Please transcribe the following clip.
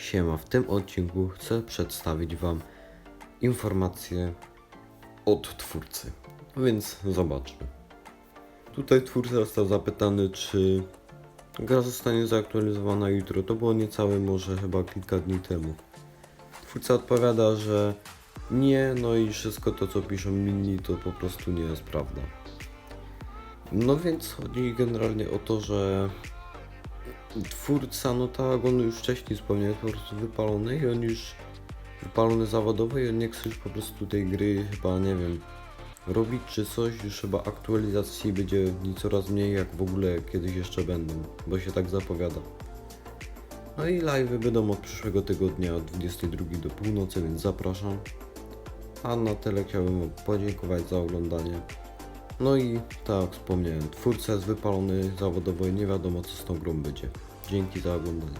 Siema, w tym odcinku chcę przedstawić Wam informacje od twórcy. Więc zobaczmy. Tutaj twórca został zapytany, czy gra zostanie zaktualizowana jutro. To było niecałe może chyba kilka dni temu. Twórca odpowiada, że nie, no i wszystko to co piszą inni to po prostu nie jest prawda. No więc chodzi generalnie o to, że twórca, no tak, on już wcześniej wspomniał, po prostu wypalony i on już wypalony zawodowo i on nie chce już po prostu tej gry chyba, nie wiem, robić czy coś, już chyba aktualizacji będzie coraz mniej, jak w ogóle kiedyś jeszcze będą, bo się tak zapowiada. No i live będą od przyszłego tygodnia od 22 do północy, więc zapraszam. A na tyle chciałbym podziękować za oglądanie. No i tak jak wspomniałem, twórca jest wypalony zawodowo i nie wiadomo co z tą grą będzie. Dzięki za oglądanie.